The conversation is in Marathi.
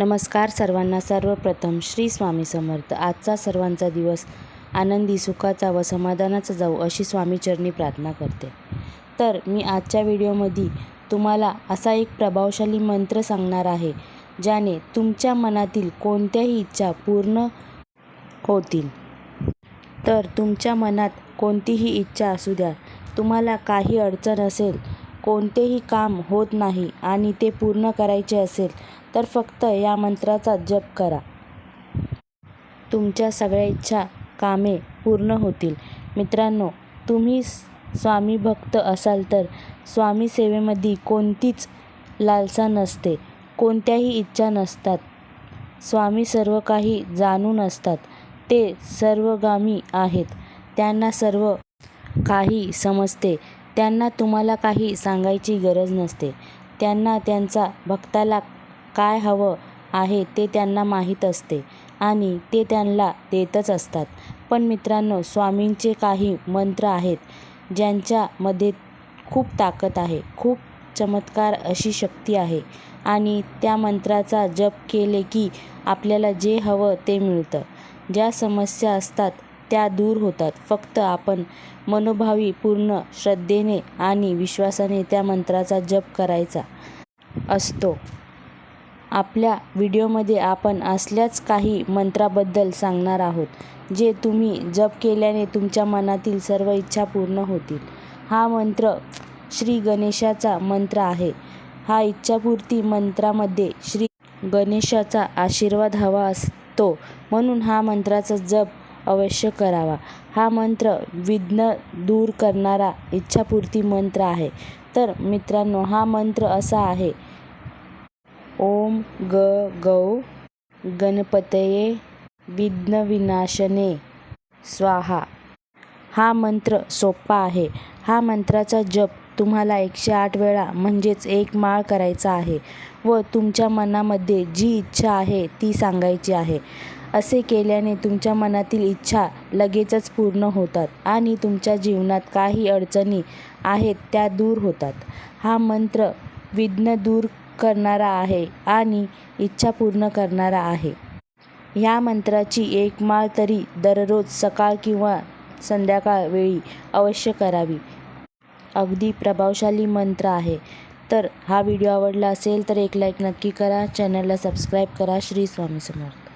नमस्कार सर्वांना. सर्वप्रथम श्री स्वामी समर्थ. आजचा सर्वांचा दिवस आनंदी सुखाचा व समाधानाचा जाऊ अशी स्वामीचरणी प्रार्थना करते. तर मी आजच्या व्हिडिओमध्ये तुम्हाला असा एक प्रभावशाली मंत्र सांगणार आहे ज्याने तुमच्या मनातील कोणत्याही इच्छा पूर्ण होतील. तर तुमच्या मनात कोणतीही इच्छा असू द्या. तुम्हाला काही अडचण असेल कोणतेही काम होत नाही आणि ते पूर्ण करायचे असेल तर फक्त या मंत्राचा जप करा. तुमच्या सगळ्या इच्छा कामे पूर्ण होतील. मित्रांनो तुम्ही स्वामी भक्त असाल तर स्वामी सेवेमध्ये कोणतीच लालसा नसते. कोणत्याही इच्छा नसतात. स्वामी सर्व काही जाणून असतात. ते सर्वगामी आहेत. त्यांना सर्व काही समजते. त्यांना तुम्हाला काही सांगायची गरज नसते. त्यांना त्यांचा भक्ताला काय हवं आहे ते त्यांना माहीत असते आणि ते त्यांना देतच असतात. पण मित्रांनो स्वामींचे काही मंत्र आहेत ज्यांच्यामध्ये खूप ताकद आहे खूप चमत्कार अशी शक्ती आहे आणि त्या मंत्राचा जप केले की आपल्याला जे हवं ते मिळतं. ज्या समस्या असतात त्या दूर होतात. फक्त आपण मनोभावी पूर्ण श्रद्धेने आणि विश्वासाने त्या मंत्राचा जप करायचा असतो. आपल्या व्हिडिओमध्ये आपण असल्याच काही मंत्राबद्दल सांगणार आहोत जे तुम्ही जप केल्याने तुमच्या मनातील सर्व इच्छा पूर्ण होतील. हा मंत्र श्री गणेशाचा मंत्र आहे. हा इच्छापूर्ती मंत्रामध्ये श्री गणेशाचा आशीर्वाद हवा असतो म्हणून हा मंत्राचा जप अवश्य करावा. हा मंत्र विघ्न दूर करणारा इच्छापूर्ती मंत्र आहे. तर मित्रांनो हा मंत्र असा आहे ओम ग गौ गणपतये विघ्नविनाशने. स्वाहा. हा मंत्र सोपा आहे. हा मंत्राचा जप तुम्हाला एकशे आठ वेळा म्हणजेच एक माळ करायचा आहे व तुमच्या मनामध्ये जी इच्छा आहे ती सांगायची आहे. असे केल्याने तुमच्या मनातील इच्छा लगेचच पूर्ण होतात आणि तुमच्या जीवनात काही अडचणी आहेत त्या दूर होतात. हा मंत्र विघ्न दूर करणारा आहे आणि इच्छा पूर्ण करणारा आहे. ह्या मंत्राची एक माळ तरी दररोज सकाळ किंवा संध्याकाळ वेळी अवश्य करावी. अगदी प्रभावशाली मंत्र आहे. तर हा व्हिडिओ आवडला असेल तर एक लाईक नक्की करा. चॅनलला सबस्क्राईब करा. श्री स्वामी समर्थ.